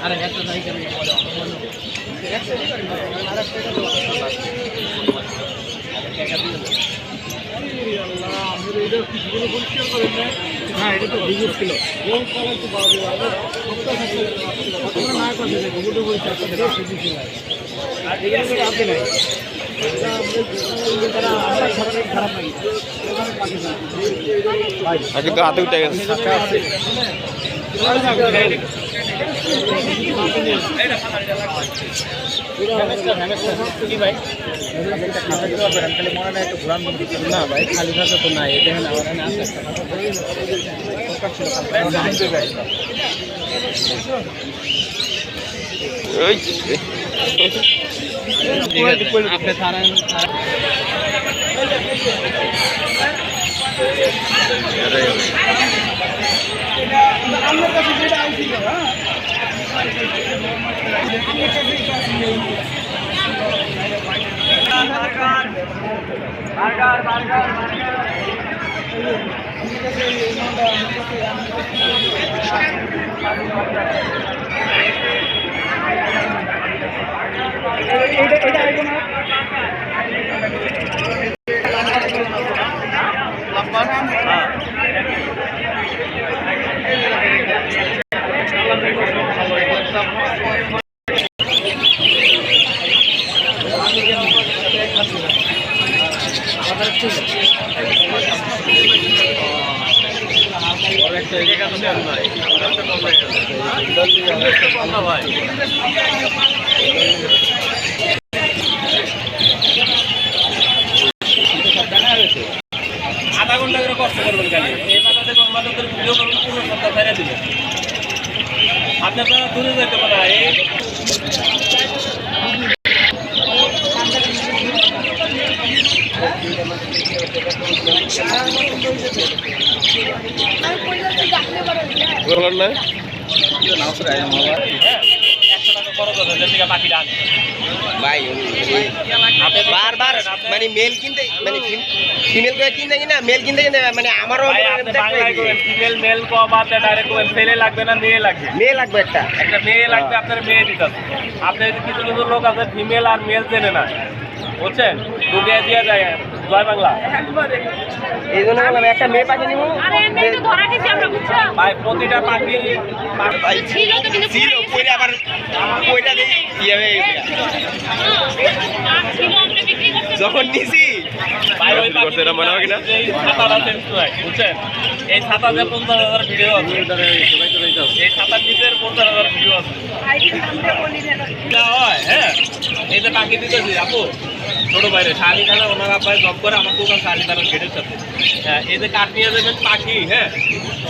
Cycle হ্যাঁ তো হাতে উঠে গেছে। কি ভাই খালি মনে নাই একটু ভাষা তো নাই এটা হ্যাঁ? আমার আপনি আধা ঘণ্টা করে কষ্ট করবেন খালি। এই মাথা থেকে থেকে ভিডিও করবেন পুরো সপ্তাহ ফেরে দিবেন। আপনার দূরে যেতে পারে এই না হ্যাঁ ভাই আপনি বারবার মানে মেল কিনতে মানে ফিমেল করে কিনতে কিনা মেল কিনতে কিনতে মানে আমারও ফিমেল মেল ক বাদ ডাইরেক্ট ছেলে লাগবে না মেয়ে লাগবে? মেয়ে লাগবে একটা। একটা মেয়ে লাগবে আপনার মেয়ে দিতে হবে। আপনি যদি কিছু কিছু লোক আছে ফিমেল আর মেল চেনে না বুঝছেন? ঢুকিয়ে দিয়ে যায় জয় বাংলা। এই জন্য একটা মেয়ে পাখি নিবো। ভাই প্রতিটা পাখি ভাই ছিল তো কিন্তু ছিল কইলে আবার কইটা দিয়ে যখন নিছি ভাই ওই করছে এটা মনে হয় কিনা? এই ছাতাটা চেঞ্জ হয় বুঝছেন? এই ছাতা যে পঞ্চাশ হাজার ভিডিও আছে। এই ছাতার নিচের পঞ্চাশ হাজার ভিডিও আছে। না হয় হ্যাঁ? এই যে পাখি দিতেছি আপু। ছোট বাইরে শালি থানা ওনার আব্বাই জব করে আমার দোকান শালি থানার গেটের সাথে। হ্যাঁ এই যে কাঠ নিয়ে যাবেন পাখি হ্যাঁ?